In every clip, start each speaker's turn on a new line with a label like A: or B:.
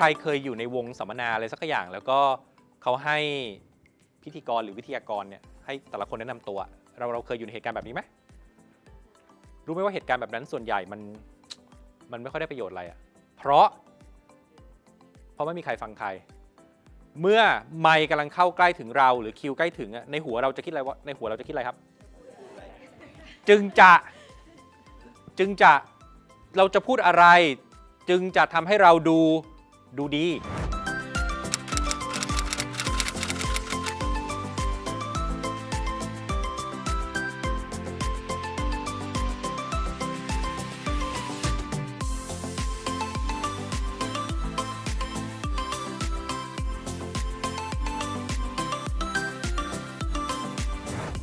A: ใครเคยอยู่ในวงสัมมนาอะไรสักอย่าง แล้วก็เขาให้พิธีกรหรือวิทยากรเนี่ยให้แต่ละคนแนะนำตัว เราเราเคยอยู่ในเหตุการณ์แบบนี้ไหมรู้ไหมว่าเหตุการณ์แบบนั้นส่วนใหญ่มันมันไม่ค่อยได้ประโยชน์อะไรอะเพราะ เพราะไม่มีใครฟังใคร เมื่อไมค์กำลังเข้าใกล้ถึงเราหรือคิวใกล้ถึงอะในหัวเราจะคิดอะไรว่าในหัวเราจะคิดอะไรครับ จึงจะจึงจะเราจะพูดอะไร จึงจะทำให้เราดู ดูดี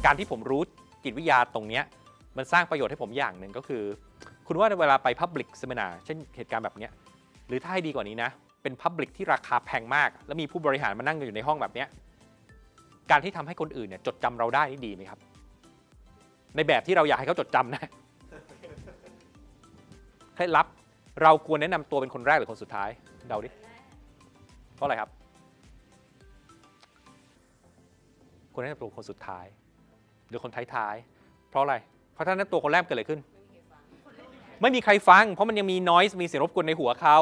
A: การที่ผมรู้จิตวิทยาตรงเนี้ยมันสร้างประโยชน์ให้ผมอย่างหนึ่งก็คือ คุณว่าเวลาไป Public Seminar เช่นเหตุการณ์แบบเนี้ยหรือถ้าให้ดีกว่านี้นะ เป็น Public ที่ราคาแพงมาก แล้วมีผู้บริหารมานั่งอยู่ในห้องแบบนี้การที่ทำให้คนอื่นเนี่ยจดจำเราได้นี่ดีไหมครับ ในแบบที่เราอยากให้เขาจดจำนะเคล็ดลับเราควรแนะนำตัวเป็นคนแรกหรือคนสุดท้ายเดาดิเพราะอะไรครับควรแนะนำตัวคนสุดท้าย หรือคนท้ายๆเพราะอะไร เพราะถ้านั้นตัวคนแรกเกิดอะไรขึ้น ไม่มีใครฟัง เพราะมันยังมีน i s e มีเสียงรบกวนในหัวเขา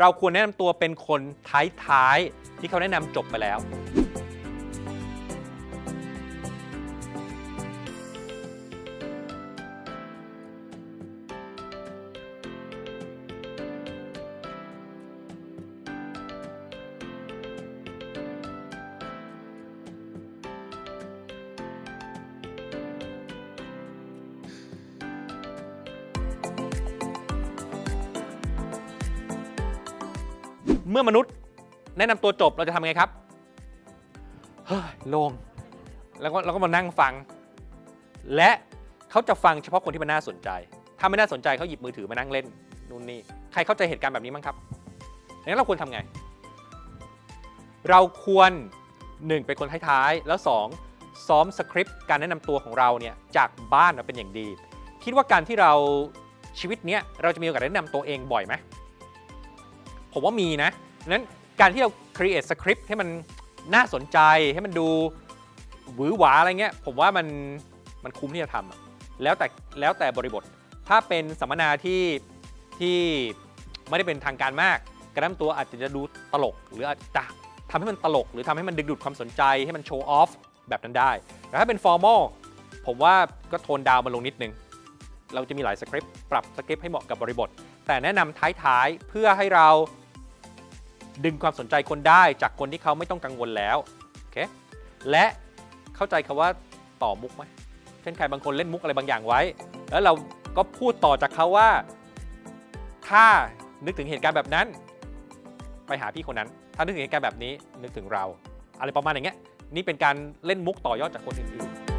A: เราควรแนะนำตัวเป็นคนท้ายๆที่เขาแนะนำจบไปแล้ว เมื่อมนุษย์แนะนำตัวจบเราจะทำไงครับเฮ้ยโล่งแล้วก็เราก็มานั่งฟัง และเขาจะฟังเฉพาะคนที่มันน่าสนใจ ถ้าไม่น่าสนใจเขาหยิบมือถือมานั่งเล่นนู่นนี่ใครเข้าใจเหตุการณ์แบบนี้มั้งครับดังนั้นเราควรทำไง เราควร 1 เป็นคนท้ายๆ แล้ว 2 ซ้อมสคริปต์การแนะนำตัวของเราเนี่ยจากบ้านมาเป็นอย่างดี คิดว่าการที่เราชีวิตเนี้ยเราจะมีโอกาสแนะนำตัวเองบ่อยไหม ผมว่ามีนะนั้นการที่เรา create script ให้มันน่าสนใจให้มันดูหวือหวาอะไรเงี้ย ผมว่ามันมันคุ้มที่จะทำแล้วแต่แล้วแต่บริบท ถ้าเป็นสัมมนาที่ที่ไม่ได้เป็นทางการมาก กรแนะนำตัวอาจจะดูตลก หรืออาจจะทำให้มันตลก หรือทำให้มันดึงดูดความสนใจให้มันโชว์ออฟแบบนั้นได้ แต่ถ้าเป็น formal ผมว่าก็โทนดาวน์มาลงนิดนึง เราจะมีหลายสคริปต์ปรับสคริปต์ให้เหมาะกับบริบท แต่แนะนำท้ายๆ เพื่อให้เราดึงความสนใจคนได้จากคนที่เขาไม่ต้องกังวลแล้วโอเคและเข้าใจคาว่าต่อมุกไหมเช่นใครบางคนเล่นมุกอะไรบางอย่างไว้ แล้วเราก็พูดต่อจากเขาว่า ถ้านึกถึงเหตุการณ์แบบนั้น ไปหาพี่คนนั้น ถ้านึกถึงเหตุการณ์แบบนี้นึกถึงเรา อะไรประมาณอย่างเงี้ยนี่เป็นการเล่นมุกต่อยอดจากคนอื่นๆ